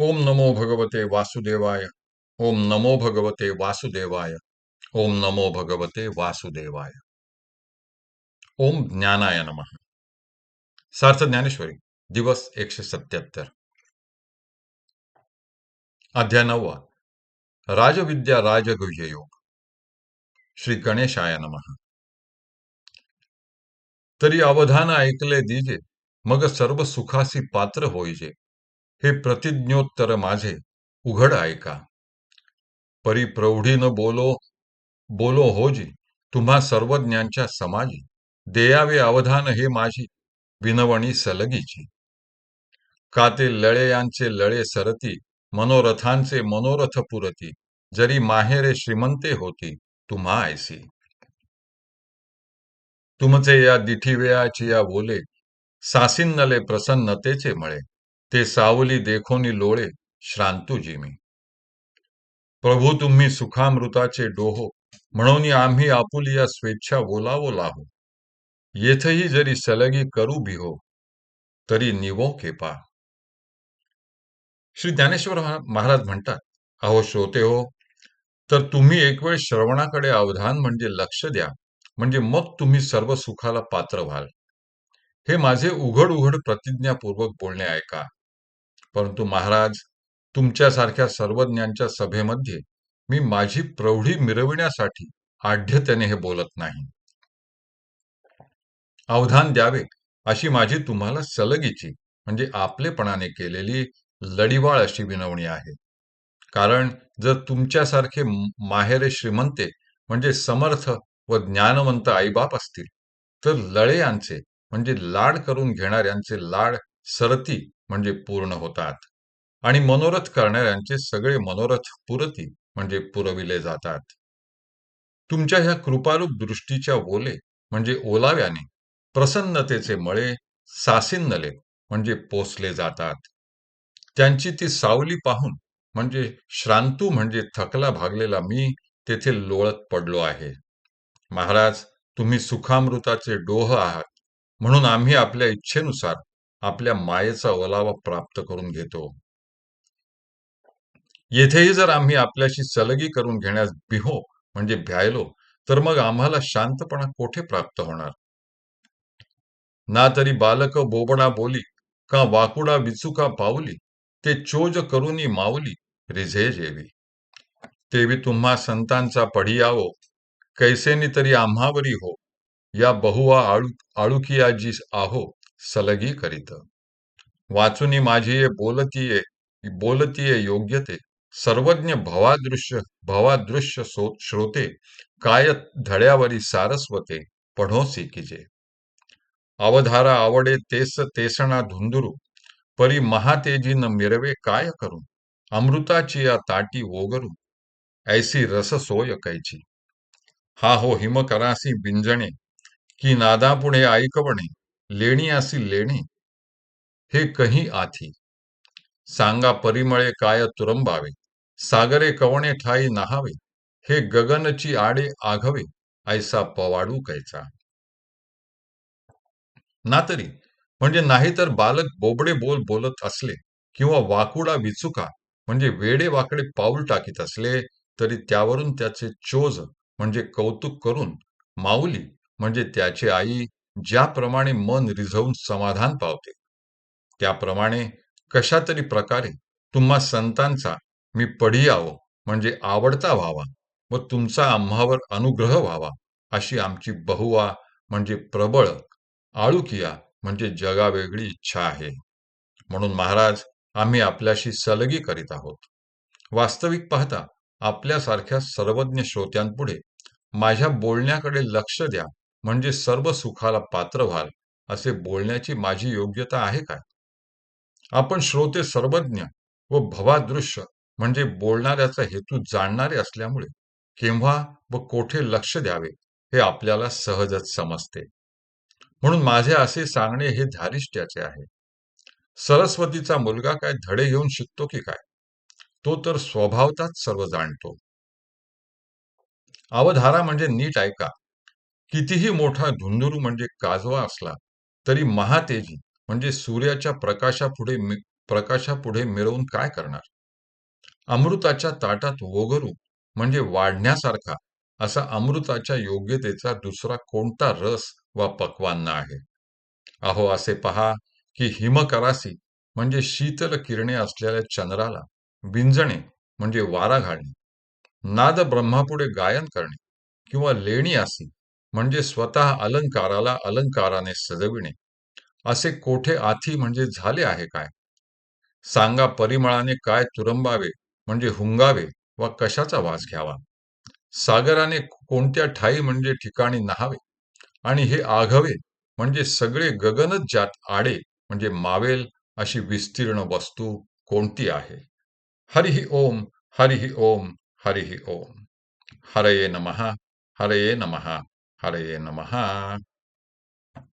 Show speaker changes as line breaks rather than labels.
ओम नमो भगवते वासुदेवाय। ओम नमो भगवते वासुदेवाय। ओम नमो भगवते वासुदेवाय। ओम ज्ञानाय नम। सार्थ ज्ञानेश्वरी, दिवस एकशे सत्याहत्तर अध्याय नववा राजविद्या राजगुह्य योग। श्री गणेशाय नम। तरी अवधान ऐकले दीजे, मग सर्व सुखासी पात्र होईजे. हे प्रतिज्ञोत्तर माझे. उघड ऐका. परी प्रौढीन बोलो बोलो होजी तुम्हा सर्वज्ञांच्या समाजी देयावे अवधान हे माझी विनवणी सलगीची. का ते लळे यांचे लळे सरती मनोरथांचे मनोरथ पुरती जरी माहेरे श्रीमंते होती तुम्हा ऐसी. तुमचे या दिठीवेयाची या बोले सासिन्नले प्रसन्नतेचे मळे. ते सावली देखोनी लोळे श्रांतूजी मी प्रभू तुम्ही सुखामृताचे डोहो म्हणून आम्ही आपुलिया स्वेच्छा बोलावो लाहो. येथही जरी सलगी करू बिहो तरी निवो केपा. श्री ज्ञानेश्वर महाराज म्हणतात अहो श्रोते हो तर तुम्ही एक वेळ श्रवणाकडे अवधान म्हणजे लक्ष द्या म्हणजे मग तुम्ही सर्व सुखाला पात्र व्हाल. हे माझे उघड उघड प्रतिज्ञापूर्वक बोलणे ऐका. परंतु महाराज तुमच्यासारख्या सर्वज्ञांच्या सभेमध्ये मी माझी प्रौढी मिरविण्यासाठी आढ्यतेने हे बोलत नाही. अवधान द्यावे अशी माझी तुम्हाला सलगीची म्हणजे आपलेपणाने केलेली लढीवाळ अशी विनवणी आहे. कारण जर तुमच्यासारखे माहेरे श्रीमंते म्हणजे समर्थ व ज्ञानवंत आईबाप असतील तर लळे म्हणजे लाड करून घेणाऱ्यांचे लाड सरती म्हणजे पूर्ण होतात. आणि मनोरथ करणाऱ्यांचे सगळे मनोरथ पुरती म्हणजे पुरविले जातात. तुमच्या ह्या कृपारूप दृष्टीच्या ओले म्हणजे ओलाव्याने प्रसन्नतेचे मळे सासिन्नले म्हणजे पोचले जातात. त्यांची ती सावली पाहून म्हणजे श्रांतू म्हणजे थकला भागलेला मी तेथे लोळत पडलो आहे. महाराज तुम्ही सुखामृताचे डोह आहात. म्हणून आम्ही आपल्या इच्छेनुसार आपल्या मायेचा ओलावा प्राप्त करून घेतो. येथेही जर आम्ही आपल्याशी सलगी करून घेण्यास बिहो म्हणजे भ्यायलो तर मग आम्हाला शांतपणा कोठे प्राप्त होणार? ना तरी बालक बोबडा बोली का वाकुडा विचुका पावली ते चोज करूनी मावली रिझे जेवी. तेवी तुम्हा संतांचा पढियावो कैसेनी तरी आम्हावरी हो या बहुवा आळू आळुकियाजी आहो सलगी करीत वाचुनी माझी बोलतीये बोलतीये योग्यते. सर्वज्ञ भवादृश्य भवादृश्य श्रोते. काय धड्यावरी सारस्वते पढोसी किजे अवधारा आवडे तेस तेसणा धुंदुरू. परी महातेजीन मिरवे काय करू? अमृताची या ताटी ओगरू. ऐसी रस सोय कैची. हा हो हिमकरासी बिंजणे. की नादापुढे ऐकवणे लेणी असी लेणी हे कही आथी. सांगा परिमळे काय तुरंबावे सागरे कवणे ठाई नहावे हे गगनची आडे आघवे ऐसा पवाडू कैचा. ना तरी म्हणजे नाहीतर बालक बोबडे बोल बोलत असले किंवा वाकुडा विचुका म्हणजे वेडे वाकडे पाऊल टाकीत असले तरी त्यावरून त्याचे चोज म्हणजे कौतुक करून माऊली म्हणजे त्याची आई ज्याप्रमाणे मन रिझवून समाधान पावते त्याप्रमाणे कशा तरी प्रकारे तुम्हा संतांचा मी पढी म्हणजे आवडता व्हावा व तुमचा आम्हावर अनुग्रह व्हावा अशी आमची बहुवा म्हणजे प्रबळ आळुकिया म्हणजे जगावेगळी इच्छा आहे. म्हणून महाराज आम्ही आपल्याशी सलगी करीत आहोत. वास्तविक पाहता आपल्यासारख्या सर्वज्ञ श्रोत्यांपुढे माझ्या बोलण्याकडे लक्ष द्या म्हणजे सर्व सुखाला पात्र व्हाल असे बोलण्याची माझी योग्यता आहे काय आपण श्रोते सर्वज्ञ व भवादृश्य म्हणजे बोलणाऱ्याचा हेतू जाणणारे असल्यामुळे केव्हा व कोठे लक्ष द्यावे हे आपल्याला सहजच समजते. म्हणून माझे असे सांगणे हे धारिष्ट्याचे आहे. सरस्वतीचा मुलगा काय धडे घेऊन शिकतो की काय? तो तर स्वभावताच सर्व जाणतो. अवधारा म्हणजे नीट ऐका. कितीही मोठा धुंदुरू म्हणजे काजवा असला तरी महातेजी म्हणजे सूर्याच्या प्रकाशापुढे प्रकाशापुढे मिरवून काय करणार? अमृताच्या ताटात वगरू म्हणजे वाढण्यासारखा असा अमृताच्या योग्यतेचा दुसरा कोणता रस वा पक्वान आहे? अहो असे पहा की हिमकरासी म्हणजे शीतल किरणे असलेल्या चंद्राला बिंजणे म्हणजे वारा घालणे नाद ब्रह्मापुढे गायन करणे किंवा लेणी असी म्हणजे स्वतः अलंकाराला अलंकाराने सजविणे. असे कोठे आथी म्हणजे झाले आहे काय? सांगा परिमळाने काय तुरंबावे म्हणजे हुंगावे वा कशाचा वास घ्यावा? सागराने कोणत्या ठाई म्हणजे ठिकाणी नहावे? आणि हे आघवे म्हणजे सगळे गगनच ज्यात आडे म्हणजे मावेल अशी विस्तीर्ण वस्तू कोणती आहे? हरिहि ओम हरिहि ओम हरिहि ओम. हरये नमः हरये नमः. हरये नमः